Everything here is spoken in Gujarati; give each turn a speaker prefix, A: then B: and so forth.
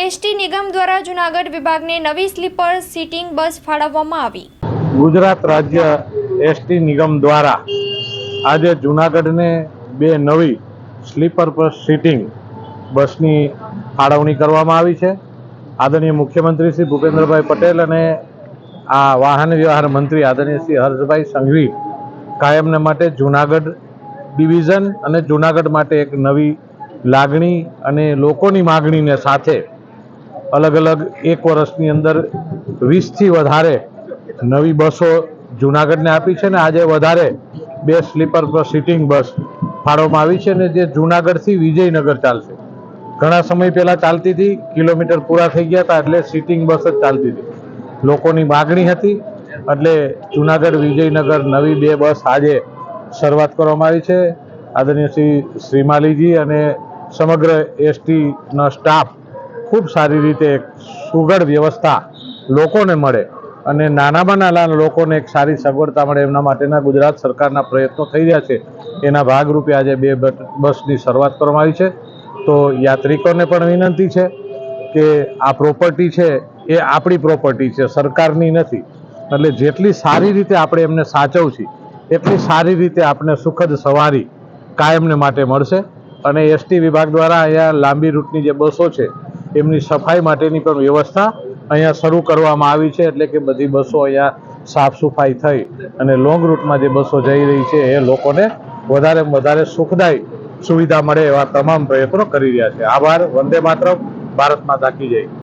A: એસટી નિગમ દ્વારા જૂનાગઢ વિભાગને નવી સ્લીપર સીટિંગ બસ ફાળવવામાં આવી.
B: ગુજરાત રાજ્ય એસટી નિગમ દ્વારા આજે જૂનાગઢને બે નવી સ્લીપર પર સીટિંગ બસની ફાળવણી કરવામાં આવી છે. આદરણીય મુખ્યમંત્રી શ્રી ભૂપેન્દ્રભાઈ પટેલ અને આ વાહન વ્યવહાર મંત્રી આદરણીય શ્રી હર્ષભાઈ સંઘવી કાયમને માટે જૂનાગઢ ડિવિઝન અને જૂનાગઢ માટે એક નવી લાગણી અને લોકોની માગણીને સાથે અલગ અલગ એક વર્ષની અંદર વીસથી વધારે નવી બસો જુનાગઢને આપી છે ને આજે વધારે બે સ્લીપર પર સીટિંગ બસ ફાળવવામાં આવી છે ને જે જૂનાગઢથી વિજયનગર ચાલશે. ઘણા સમય પહેલાં ચાલતી હતી, કિલોમીટર પૂરા થઈ ગયા હતા એટલે સિટિંગ બસ જ ચાલતી હતી. લોકોની માગણી હતી, એટલે જૂનાગઢ, વિજયનગર નવી બે બસ આજે શરૂઆત કરવામાં આવી છે. આદરણીય શ્રી શ્રીમાલીજી અને સમગ્ર એસટીનો સ્ટાફ ખૂબ સારી રીતે એક સુઘડ વ્યવસ્થા લોકોને મળે અને નાનામાં નાના લોકોને એક સારી સગવડતા મળે એમના માટેના ગુજરાત સરકારના પ્રયત્નો થઈ રહ્યા છે. એના ભાગરૂપે આજે બે બસની શરૂઆત કરવામાં આવી છે. તો યાત્રિકોને પણ વિનંતી છે કે આ પ્રોપર્ટી છે એ આપણી પ્રોપર્ટી છે, સરકારની નથી. એટલે જેટલી સારી રીતે આપણે એમને સાચવશી, એટલી સારી રીતે આપણે સુખદ સવારી કાયમને માટે મળશે. અને એસટી વિભાગ દ્વારા અહીંયા લાંબી રૂટની જે બસો છે એમની સફાઈ માટેની પણ વ્યવસ્થા અહીંયા શરૂ કરવામાં આવી છે. એટલે કે બધી બસો અહીંયા સાફ સફાઈ થઈ અને લોંગ રૂટમાં જે બસો જઈ રહી છે એ લોકોને વધારે વધારે સુખદાયી સુવિધા મળે એવા તમામ પ્રયત્નો કરી રહ્યા છે. આભાર. વંદે માતરમ. ભારત માતા કી